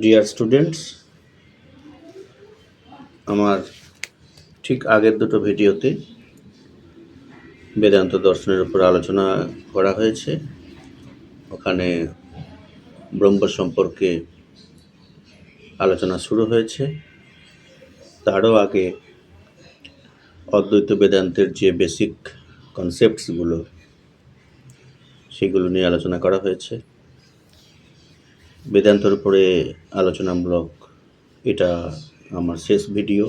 Dear students আমার ঠিক আগের দুটো ভিডিওতে বেদান্ত দর্শনের উপর আলোচনা করা হয়েছে। ওখানে ব্রহ্ম সম্পর্কে আলোচনা শুরু হয়েছে। তারও আগে অদ্বৈত বেদান্তের যে বেসিক কনসেপ্টসগুলো সেগুলো নিয়ে আলোচনা করা হয়েছে। বেদান্তর উপরে আলোচনামূলক এটা আমার শেষ ভিডিও।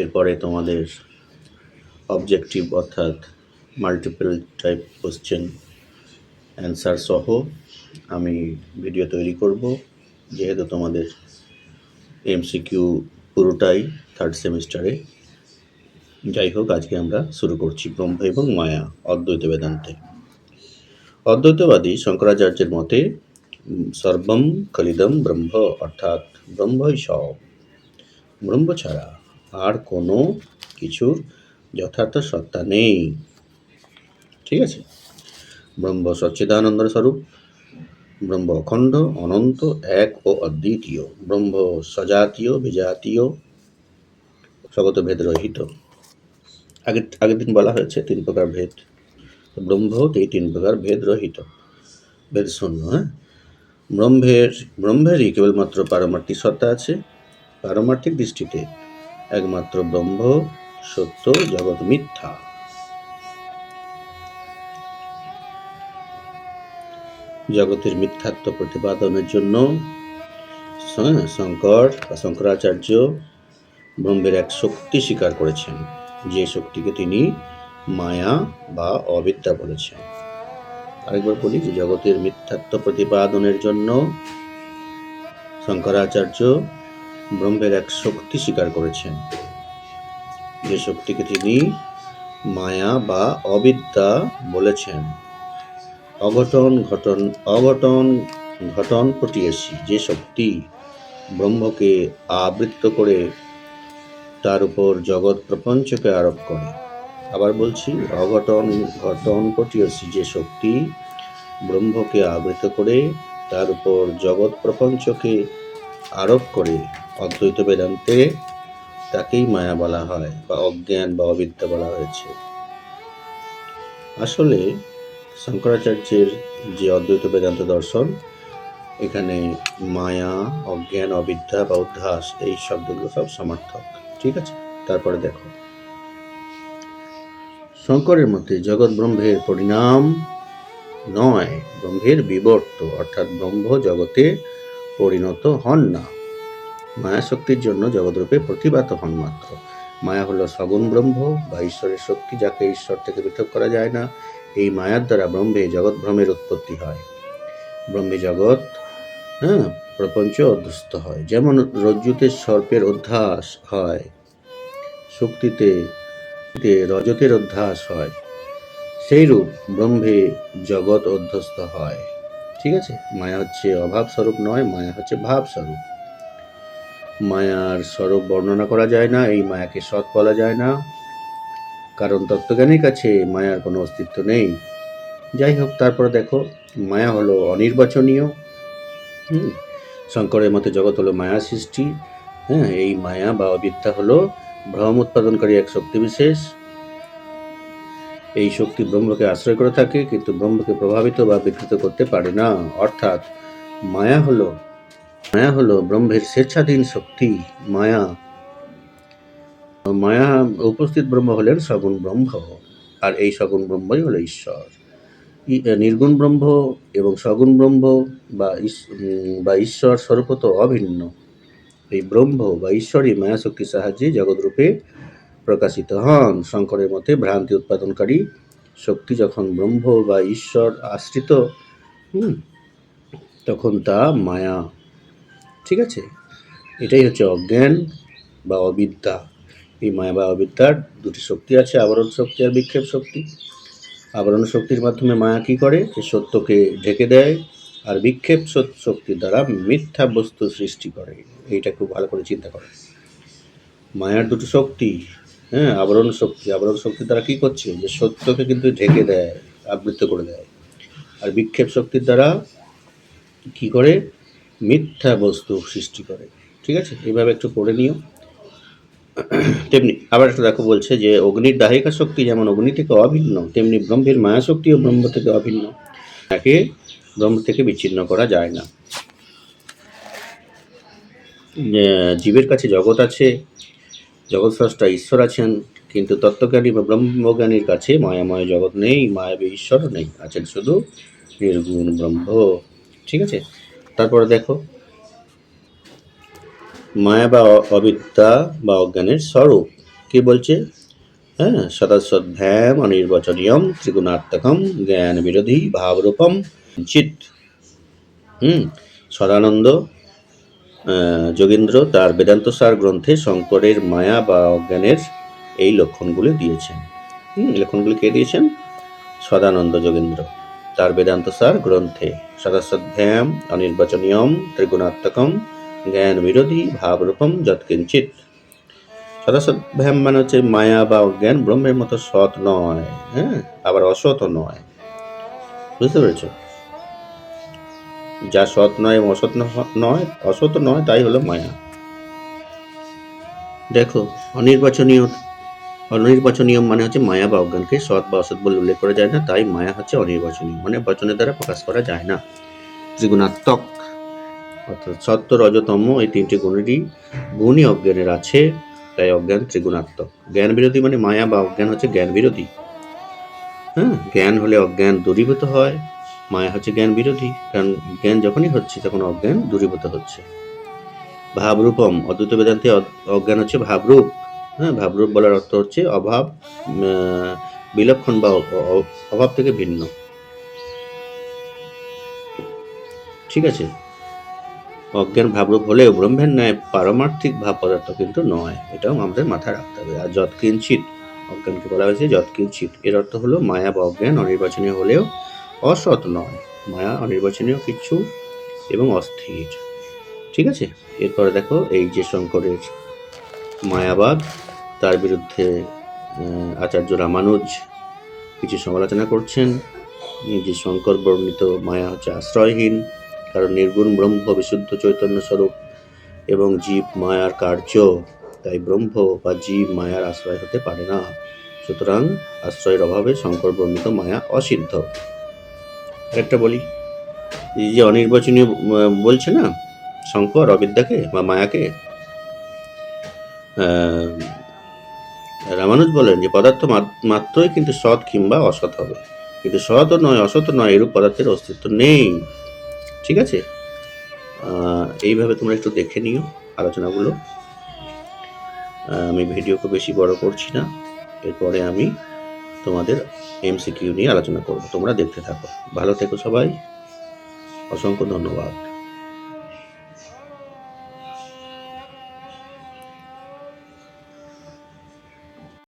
এরপরে তোমাদের অবজেক্টিভ অর্থাৎ মাল্টিপল টাইপ কোশ্চেন অ্যান্সার সহ আমি ভিডিও তৈরি করব। যেহেতু তোমাদের এমসিকিউ পুরোটাই থার্ড সেমিস্টারে যাই হোক, আজকে আমরা শুরু করছি ব্রহ্ম এবং মায়া, অদ্বৈত বেদান্তে। অদ্বৈতবাদী শঙ্করাচার্যের মতে সর্বম কলিদম ব্রহ্ম, অর্থাৎ ব্রহ্মই সব ব্রহ্ম ছাড়া আর কোনো কিছুর যথার্থ সত্তা নেই। ঠিক আছে? ব্রহ্ম সচ্চিদানন্দ স্বরূপ, ব্রহ্ম অখণ্ড, অনন্ত, এক ও অদ্বিতীয়, ব্রহ্ম সজাতীয়, বিজাতীয় স্বগত ভেদ রহিত আগে আগের দিন বলা হয়েছে, তিন প্রকার ভেদ। ব্রহ্ম এই তিন প্রকার ভেদ রহিত ভেদ শূন্য হ্যাঁ? ব্রহ্মের, ব্রহ্মেরই কেবলমাত্র পারমার্থিক সত্তা আছে। পারমার্থিক দৃষ্টিতে একমাত্র ব্রহ্ম, সত্য, জগৎ, মিথ্যা। জগতের মিথ্যাত্ব প্রতিপাদনের জন্য শঙ্কর বা শঙ্করাচার্য ব্রহ্মের এক শক্তি স্বীকার করেছেন। যে শক্তিকে তিনি মায়া বা অবিদ্যা বলেছেন। আরেকবার বলি যে জগতের মিথ্যাত্ব প্রতিপাদনের জন্য শঙ্করাচার্য ব্রহ্মের এক শক্তি স্বীকার করেছেন। যে শক্তিকে তিনি মায়া বা অবিদ্যা বলেছেন। অঘটন ঘটন অঘটন ঘটন পটিয়েছি যে শক্তি ব্রহ্মকে আবৃত্ত করে তার উপর জগৎ প্রপঞ্চকে আরোপ করে। আবার বলছি, অঘটন ঘটন পটিয়েছি যে শক্তি ব্রহ্মকে আবৃত করে, তার উপর জগৎ প্রপঞ্চকে আরোপ করে। অদ্বৈত বেদান্তে তাকেই মায়া বলা হয় বা অজ্ঞান বা অবিদ্যা বলা হয়েছে। আসলে শঙ্করাচার্যের যে অদ্বৈত বেদান্ত দর্শন, এখানে মায়া, অজ্ঞান, অবিদ্যা বা উদ্ধাস, এই শব্দগুলো সব সমার্থক। ঠিক আছে? তারপরে দেখো। শঙ্করের মতে জগৎ ব্রহ্মের পরিণাম নয়, ব্রহ্মের বিবর্ত, অর্থাৎ ব্রহ্ম জগতে পরিণত হন না। মায়া শক্তির জন্য জগৎরূপে প্রতিভাত হন মাত্র। মায়া হলো সগুণ ব্রহ্ম বা ঈশ্বরের শক্তি যাকে ঈশ্বর থেকে পৃথক করা যায় না। এই মায়ার দ্বারা ব্রহ্মে জগৎ ভ্রমের উৎপত্তি হয়। ব্রহ্মে জগৎ হ্যাঁ প্রপঞ্চ অধ্যস্ত হয়। যেমন রজ্জুতে সর্পের অধ্যাস হয়, শক্তিতে রজতের অধ্যাস হয়। সেইরূপ ব্রহ্মে জগৎ অধ্যস্ত হয়। ঠিক আছে? মায়া হচ্ছে অভাব স্বরূপ নয়, মায়া হচ্ছে ভাব স্বরূপ। মায়ার স্বরূপ বর্ণনা করা যায় না, এই মায়াকে সৎ বলা যায় না। কারণ তত্ত্বজ্ঞানীর কাছে মায়ার কোনো অস্তিত্ব নেই। যাই হোক, তারপরে দেখো, মায়া হলো অনির্বাচনীয়। শঙ্করের মতে জগৎ হলো মায়া সৃষ্টি। হ্যাঁ এই মায়া বা অবিদ্যা হলো ভ্রম উৎপাদনকারী এক শক্তি বিশেষ। এই শক্তি ব্রহ্মকে আশ্রয় করে থাকে, কিন্তু ব্রহ্মকে প্রভাবিত বা বিকৃত করতে পারে না। অর্থাৎ মায়া হলো মায়া হলো ব্রহ্মের স্বেচ্ছাধীন শক্তি, মায়া। মায়া উপস্থিত ব্রহ্ম হলেন সগুণ ব্রহ্ম, আর এই সগুণ ব্রহ্মই হলো ঈশ্বর। নির্গুণ ব্রহ্ম এবং সগুণ ব্রহ্ম বা ঈশ্বর স্বরূপত অভিন্ন। এই ব্রহ্ম বা ঈশ্বরই মায়া শক্তির সাহায্যে জগৎরূপে প্রকাশিত হন। শঙ্করের মতে ভ্রান্তি উৎপাদনকারী শক্তি যখন ব্রহ্ম বা ঈশ্বর আশ্রিত তখন তা মায়া। ঠিক আছে? এটাই হচ্ছে অজ্ঞান বা অবিদ্যা। এই মায়া বা অবিদ্যার দুটি শক্তি আছে, আবরণ শক্তি আর বিক্ষেপ শক্তি। আবরণ শক্তির মাধ্যমে মায়া কী করে? সত্যকে ঢেকে দেয় আর বিক্ষেপ শ- শক্তির দ্বারা মিথ্যা বস্তু সৃষ্টি করে। এইটা খুব ভালো করে চিন্তা করে মায়ার দুটো শক্তি হ্যাঁ আবরণ শক্তি। আবরণ শক্তির দ্বারা কী করছে? যে সত্যকে কিন্তু ঢেকে দেয়, আবৃত করে দেয়। আর বিক্ষেপ শক্তির দ্বারা কী করে? মিথ্যা বস্তু সৃষ্টি করে। ঠিক আছে? এইভাবে একটু পড়ে নিও। তেমনি আবার একটা দেখো বলছে যে, অগ্নির দাহিকা শক্তি যেমন অগ্নি থেকে অভিন্ন, তেমনি ব্রহ্মের মায়া শক্তিও ব্রহ্ম থেকে অভিন্ন। তাকে ব্রহ্ম থেকে বিচ্ছিন্ন করা যায় না। জীবের কাছে জগৎ আছে জগৎ স্রষ্টা ঈশ্বর আছেন, কিন্তু তত্ত্বজ্ঞানী বা ব্রহ্মজ্ঞানীর কাছে মায়াময় জগৎ নেই, মায়াবী ঈশ্বর নেই। আছেন শুধু নির্গুণ ব্রহ্ম। ঠিক আছে? তারপরে দেখো। মায়া বা অবিদ্যা বা অজ্ঞানের স্বরূপ। কি বলছে? হ্যাঁ সদাসদ্ভ্যাম অনির্বচনীয়ম, ত্রিগুণাত্মকম জ্ঞান বিরোধী ভাবরূপম চিত হুম, সদানন্দ যোগীন্দ্র তার বেদান্তসার গ্রন্থে শঙ্করের মায়া বা অজ্ঞানের এই লক্ষণগুলি দিয়েছেন। হুম লক্ষণগুলি কে দিয়েছেন? সদানন্দ যোগীন্দ্র তার বেদান্তসার গ্রন্থে। সদাসদ্ভ্যাম অনির্বচনীয়ম, ত্রিগুণাত্মকম জ্ঞান বিরোধী ভাবরূপম যৎকিঞ্চিত সদাসদ্ভ্যাম মানে হচ্ছে মায়া বা অজ্ঞান, ব্রহ্মের মতো সৎ নয় হ্যাঁ? আবার অসৎ নয়। বুঝতে পেরেছ? যা সৎ নয় এবং অসৎ নয় অসৎ নয়, তাই হলো মায়া। দেখো, অনির্বাচনীয় অনির্বাচনীয় মানে হচ্ছে মায়া বা অজ্ঞানকে সৎ বা অসৎ বলে উল্লেখ করা যায় না, তাই মায়া হচ্ছে অনির্বাচনীয় মানে বচনের দ্বারা প্রকাশ করা যায় না। ত্রিগুণাত্মক, অর্থাৎ সত্য, রজতম এই তিনটি গুণেরই গুণই অজ্ঞানের আছে। তাই অজ্ঞান ত্রিগুণাত্মক। জ্ঞান বিরোধী মানে মায়া বা অজ্ঞান হচ্ছে জ্ঞান বিরোধী হ্যাঁ? জ্ঞান হলে অজ্ঞান দূরীভূত হয়, মায়া হচ্ছে জ্ঞান বিরোধী কারণ জ্ঞান যখনই হচ্ছে তখন অজ্ঞান দূরীভূত হচ্ছে। ভাবরূপম, অদ্বৈত বেদান্তে অজ্ঞান হচ্ছে ভাবরূপ। হ্যাঁ? ভাবরূপ বলার অর্থ হচ্ছে অভাব বিলক্ষণ বা অভাব থেকে ভিন্ন। ঠিক আছে? অজ্ঞান ভাবরূপ হলেও ব্রহ্মের ন্যায় পারমার্থিক ভাব পদার্থ কিন্তু নয়। এটাও আমাদের মাথায় রাখতে হবে। আর যৎকিঞ্চিত অজ্ঞানকে বলা হয়েছে যৎকিঞ্চিত এর অর্থ হলো মায়া বা অজ্ঞান অনির্বাচনীয় হলেও অসৎ নয়। মায়া অনির্বাচনীয় কিছু এবং অস্থির। ঠিক আছে? এরপরে দেখো এই যে শঙ্করের মায়াবাদ, তার বিরুদ্ধে আচার্য রামানুজ কিছু সমালোচনা করছেন। যে শঙ্কর বর্ণিত মায়া হচ্ছে আশ্রয়হীন। কারণ নির্গুণ ব্রহ্ম বিশুদ্ধ চৈতন্য স্বরূপ এবং জীব মায়ার কার্য, তাই ব্রহ্ম বা জীব মায়ার আশ্রয় হতে পারে না। সুতরাং আশ্রয়ের অভাবে শঙ্কর বর্ণিত মায়া অসিদ্ধ। একটা বলি, এই যে অনির্বাচনীয় বলছে না শঙ্কর অবিদ্যাকে বা মায়াকে? রামানুজ বলেন যে পদার্থ মাত্রই কিন্তু সৎ কিংবা অসৎ হবে। কিন্তু সৎ নয়, অসৎ নয় এরূপ পদার্থের অস্তিত্ব নেই। ঠিক আছে? এইভাবে তোমরা একটু দেখে নিও আলোচনাগুলো। আমি আমি ভিডিওকে বেশি বড় করছি না। এরপরে আমি তোমাদের এমসিকিউ নিয়ে আলোচনা করব। তোমরা দেখতে থাকো। ভালো থেকো সবাই। অসংখ্য ধন্যবাদ।